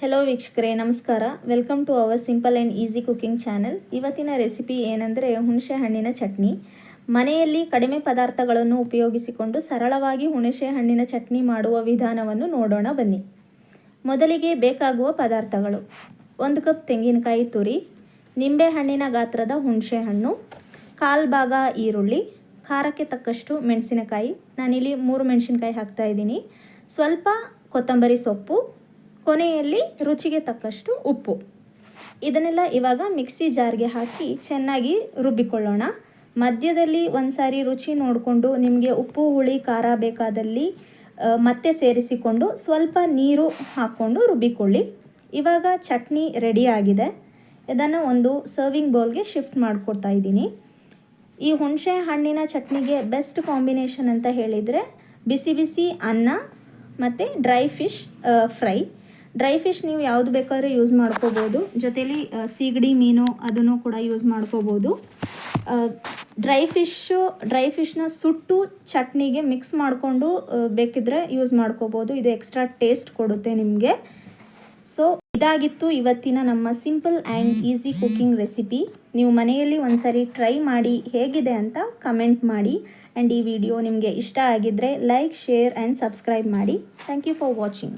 Hello ವೀಕ್ಷಕರೇ, ನಮಸ್ಕಾರ. Welcome to our simple and easy cooking channel ಇವತ್ತಿನ ರೆಸಿಪಿ ಏನಂದರೆ ಹುಣಸೆ ಹಣ್ಣಿನ ಚಟ್ನಿ. ಮನೆಯಲ್ಲಿ ಕಡಿಮೆ ಪದಾರ್ಥಗಳನ್ನು ಉಪಯೋಗಿಸಿಕೊಂಡು ಸರಳವಾಗಿ ಹುಣಸೆ ಹಣ್ಣಿನ ಚಟ್ನಿ ಮಾಡುವ ವಿಧಾನವನ್ನು ನೋಡೋಣ ಬನ್ನಿ. ಮೊದಲಿಗೆ ಬೇಕಾಗುವ ಪದಾರ್ಥಗಳು. ಒಂದು ಕಪ್ ತೆಂಗಿನಕಾಯಿ ತುರಿ, ನಿಂಬೆ ಹಣ್ಣಿನ ಗಾತ್ರದ ಹುಣಸೆ ಹಣ್ಣು, ಕಾಲು ಭಾಗ ಈರುಳ್ಳಿ, ಖಾರಕ್ಕೆ ತಕ್ಕಷ್ಟು ಮೆಣಸಿನಕಾಯಿ. ನಾನಿಲ್ಲಿ ಮೂರು ಮೆಣಸಿನಕಾಯಿ ಹಾಕ್ತಾ ಇದ್ದೀನಿ. ಸ್ವಲ್ಪ ಕೊತ್ತಂಬರಿ ಸೊಪ್ಪು ಕೊನೆಯಲ್ಲಿ ರುಚಿಗೆ ತಕ್ಕಷ್ಟು ಉಪ್ಪು. ಇದನ್ನೆಲ್ಲ ಇವಾಗ ಮಿಕ್ಸಿ ಜಾರ್ಗೆ ಹಾಕಿ ಚೆನ್ನಾಗಿ ರುಬ್ಬಿಕೊಳ್ಳೋಣ. ಮಧ್ಯದಲ್ಲಿ ಒಂದು ಸಾರಿ ರುಚಿ ನೋಡಿಕೊಂಡು ನಿಮಗೆ ಉಪ್ಪು, ಹುಳಿ, ಖಾರ ಬೇಕಾದಲ್ಲಿ ಮತ್ತೆ ಸೇರಿಸಿಕೊಂಡು ಸ್ವಲ್ಪ ನೀರು ಹಾಕ್ಕೊಂಡು ರುಬ್ಬಿಕೊಳ್ಳಿ. ಇವಾಗ ಚಟ್ನಿ ರೆಡಿ ಆಗಿದೆ. ಇದನ್ನು ಒಂದು ಸರ್ವಿಂಗ್ ಬೌಲ್ಗೆ ಶಿಫ್ಟ್ ಮಾಡಿಕೊಡ್ತಾ ಇದ್ದೀನಿ. ಈ ಹುಣಸೆ ಹಣ್ಣಿನ ಚಟ್ನಿಗೆ ಬೆಸ್ಟ್ ಕಾಂಬಿನೇಷನ್ ಅಂತ ಹೇಳಿದರೆ ಬಿಸಿ ಬಿಸಿ ಅನ್ನ ಮತ್ತು dry fish fry dry fish ನೀವು ಯಾವುದು ಬೇಕಾದ್ರೂ ಯೂಸ್ ಮಾಡ್ಕೋಬೋದು. ಜೊತೇಲಿ ಸೀಗಡಿ ಮೀನು ಅದನ್ನು ಕೂಡ ಯೂಸ್ ಮಾಡ್ಕೋಬೋದು. ಡ್ರೈ ಫಿಶ್ಶು ಡ್ರೈ ಫಿಶ್ನ ಸುಟ್ಟು ಚಟ್ನಿಗೆ ಮಿಕ್ಸ್ ಮಾಡಿಕೊಂಡು ಬೇಕಿದ್ರೆ ಯೂಸ್ ಮಾಡ್ಕೋಬೋದು. ಇದು ಎಕ್ಸ್ಟ್ರಾ ಟೇಸ್ಟ್ ಕೊಡುತ್ತೆ ನಿಮಗೆ. ಸೊ ಇದಾಗಿತ್ತು ಇವತ್ತಿನ ನಮ್ಮ simple and easy cooking recipe ನೀವು ಮನೆಯಲ್ಲಿ ಒಂದ್ಸರಿ ಟ್ರೈ ಮಾಡಿ ಹೇಗಿದೆ ಅಂತ ಕಮೆಂಟ್ ಮಾಡಿ. ಆ್ಯಂಡ್ ಈ ವಿಡಿಯೋ ನಿಮಗೆ ಇಷ್ಟ ಆಗಿದ್ದರೆ ಲೈಕ್ ಶೇರ್ ಆ್ಯಂಡ್ ಸಬ್ಸ್ಕ್ರೈಬ್ ಮಾಡಿ. Thank you for watching